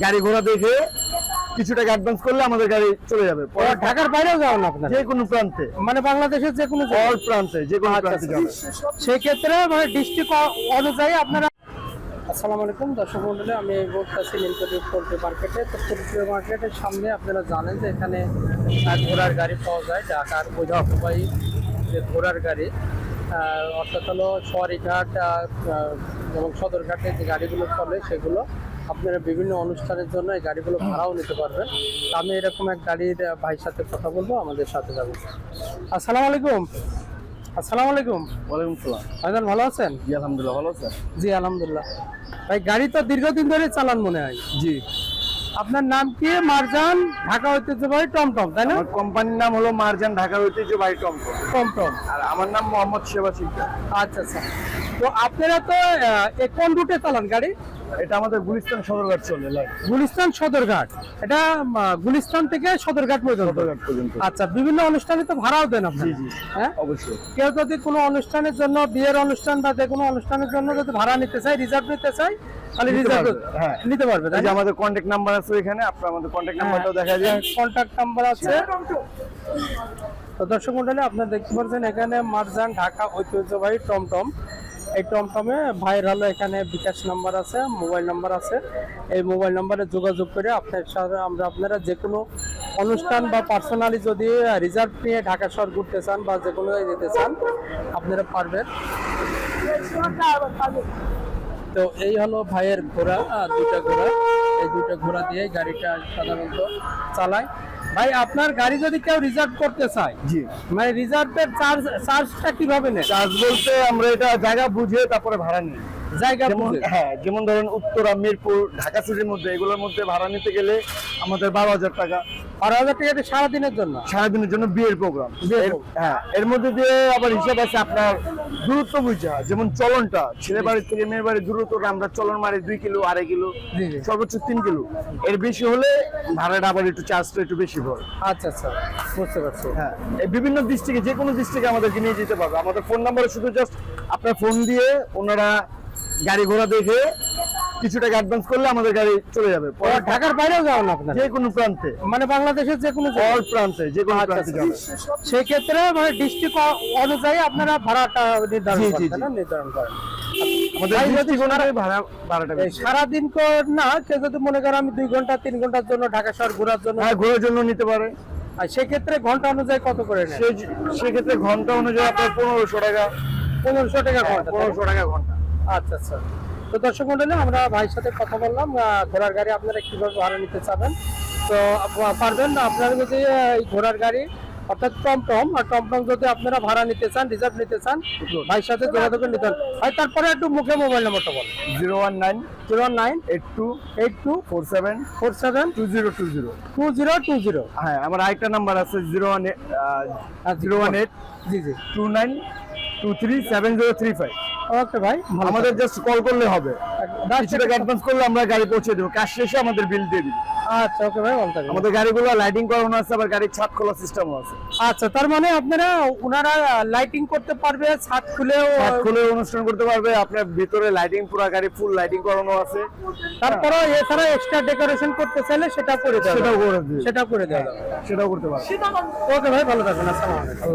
গাড়ি ঘোড়া দেখে কিছু টাকা অ্যাডভান্স করলে আমাদের গাড়ি চলে যাবে। ঢাকার বাইরেও যাও না আপনার যে কোনো প্রান্তে। মানে বাংলাদেশের যে কোনো? অল প্রান্তে যে কোনো আচ্ছা, প্রান্তে আচ্ছা। যাবে। সেই ক্ষেত্রে মানে ডিস্ট্রিক্ট অনুযায়ী আপনারা আসসালামু আলাইকুম দর্শক মন্ডলী আমি এই মুহূর্তে আছি নীলকটি পোল্ট্রি মার্কেটে। তো পোল্ট্রি মার্কেটের সামনে আপনারা জানেন যে এখানে ঘোড়ার গাড়ি পাওয়া যায়। ঢাকার ঐতিহ্যবাহী যে ঘোড়ার গাড়ি অর্থাৎ হলো সোয়ারিঘাট এবং সদরঘাটে যে গাড়িগুলো চলে সেগুলো আপনারা বিভিন্ন অনুষ্ঠানের জন্য এই গাড়িগুলো ভাড়াও নিতে পারবেন। আমি এরকম এক গাড়ির ভাইয়ের সাথে কথা বলব আমাদের সাথে যাবেন। আসসালামু আলাইকুম। আসসালামু আলাইকুম। ওয়ালাইকুম সালাম। ভাইজান ভালো আছেন? জি আলহামদুলিল্লাহ ভালো আছেন জি আলহামদুলিল্লাহ। ভাই গাড়ি তো দীর্ঘদিন ধরে চালান মনে হয়। জি। আপনার নাম কি? মারজান ঢাকা ঐতিহ্যবাহী টমটম তাই না? আমার কোম্পানির নাম হলো মার্জান ঢাকার ঐতিহ্যবাহী টমটম। টমটম। আর আমার নাম মোহাম্মদ সিকদার আচ্ছা আচ্ছা। তো আপনারা তো কোন রুটে চালান গাড়ি? এটা আমাদের গুলিস্তান সদরঘাট চলে গুলিস্তান সদরঘাট? এটা গুলিস্তান থেকে সদরঘাট পর্যন্ত? আচ্ছা বিভিন্ন অনুষ্ঠানে তো ভাড়াও দেন আপনি জি, জি। হ্যাঁ? অবশ্যই। কেউ যদি কোনো অনুষ্ঠানের জন্য বিয়ের অনুষ্ঠান বা যে কোনো অনুষ্ঠানের জন্য যদি ভাড়া নিতে চায় রিজার্ভ নিতে চায় তাহলে রিজার্ভ হ্যাঁ। নিতে পারবে তাই আমাদের কন্ট্যাক্ট নাম্বার আছে এখানে আপনার আমাদের কন্ট্যাক্ট নাম্বারটাও দেখা যায়। কন্ট্যাক্ট নাম্বার আছে। তো দর্শক মন্ডলী আপনারা দেখতে পাচ্ছেন এখানে মারজান ঢাকা ঐতিহ্যবাহী টমটম। এই টমটমে ভাইয়ের এখানে বিকাশ নাম্বার আছে, মোবাইল নাম্বার আছে। এই মোবাইল নাম্বারে যোগাযোগ করে আপনার সাথে আমরা আপনারা যে কোনো অনুষ্ঠান বা পার্সোনালি যদি রিজার্ভ নিয়ে ঢাকা শহর ঘুরতে চান বা যে কোনো যেতে চান, আপনারা পারবেন। তো এই হলো ভাইয়ের ঘোড়া দুইটা ঘোড়া। এই দুইটা ঘোড়া দিয়ে গাড়িটা সাধারণত চালায়। ভাই আপনার গাড়ি যদি কেউ রিজার্ভ করতে চায় জি। মানে রিজার্ভের চার্জ চার্জটা কীভাবে নেয় চার্জ বলতে আমরা এটা জায়গা বুঝে তারপরে ভাড়া নিই। জায়গা হ্যাঁ যেমন ধরেন উত্তরা মিরপুর ঢাকা সিটির মধ্যে এগুলোর মধ্যে ভাড়া নিতে গেলে আমাদের বারো হাজার টাকা। বারো হাজার টাকা সারাদিনের জন্য? সারাদিনের জন্য বিয়ের প্রোগ্রাম। হ্যাঁ এর মধ্যে দিয়ে আবার হিসাব আছে আপনার দূরত্ব বুঝা যেমন চলনটা ছেলে বাড়ি থেকে মেয়ের বাড়ির দূরত্বটা আমরা চলন মারি দুই কিলো আড়াই কিলো। সর্বোচ্চ তিন কিলো। এর বেশি হলে ভাড়াটা আবার একটু চার্জটা একটু বেশি পড়ে। আচ্ছা আচ্ছা। বুঝতে পারছি। হ্যাঁ বিভিন্ন ডিস্ট্রিক্টে যে কোনো ডিস্ট্রিক্টে আমাদেরকে নিয়ে যেতে পারবে। আমাদের ফোন নাম্বারে শুধু জাস্ট আপনার ফোন দিয়ে ওনারা গাড়ি ঘোড়া দেখে কিছু টাকা অ্যাডভান্স করলে আমাদের গাড়ি চলে যাবে। ঢাকার বাইরেও যাও না আপনার? যে কোনো প্রান্তে। মানে বাংলাদেশের যে কোনো অল প্রান্তে যে কোনো আচ্ছা, প্রান্তে আচ্ছা। যাবে। সেই ক্ষেত্রে মানে ডিস্ট্রিক্ট অনুযায়ী আপনারা ভাড়াটা নির্ধারণ করেন? নির্ধারণ করেন। সারাদিন না কেউ যদি মনে করেন আমি দুই ঘণ্টা তিন ঘণ্টার জন্য ঢাকা শহর ঘোরার জন্য হ্যাঁ ঘোরার জন্য নিতে পারে। আর সেক্ষেত্রে ঘণ্টা অনুযায়ী কত করে নেয় সেক্ষেত্রে ঘণ্টা অনুযায়ী আপনার পনেরোশো টাকা। পনেরোশো টাকা ঘণ্টা পনেরোশো টাকা ঘণ্টা। আচ্ছা আচ্ছা। তো দর্শক মন্ডলী আমরা ভাইয়ের সাথে কথা বললাম। ঘোড়ার গাড়ি আপনারা কীভাবে ভাড়া নিতে চাবেন? তো পারবেন আপনারা যদি এই ঘোড়ার গাড়ি অর্থাৎ টমটম আর টমটম যদি আপনারা ভাড়া নিতে চান রিজার্ভ নিতে চান ভাইয়ের সাথে যোগাযোগ নিতে। ভাই তারপরে একটু মুখে মোবাইল নাম্বারটা বলেন। Zero one nine zero one nine eight two eight two four seven four seven two zero two zero. Two zero two zero. হ্যাঁ আমার আরেকটা নাম্বার আছে zero one eight zero one eight জি জি। Two nine two three seven zero three five. Okay ভাই আমাদের just call করলে হবে। কিছু টাকা অ্যাডভান্স করলে আমরা গাড়ি পৌঁছে দেবো। কাজ শেষে আমাদের বিল দিয়ে দিবি। আচ্ছা ওকে ভাই ভালো আমাদের গাড়িগুলো লাইটিং করানো আছে আবার গাড়ির ছাদ খোলা সিস্টেমও আছে। আচ্ছা তার মানে আপনারা ওনারা লাইটিং করতে পারবে ছাদ খুলেও ছাদ খুলে অনুষ্ঠান করতে পারবে আপনার ভিতরে লাইটিং পুরো গাড়ি ফুল লাইটিং করানো আছে। তারপরে এছাড়া এক্সট্রা ডেকোরেশন করতে চাইলে সেটা করে দেওয়া সেটাও। করে দিবে। সেটা করে দেওয়া সেটাও করতে পারবে। ওকে ভাই ভালো থাকবেন আসসালামু আলাইকুম।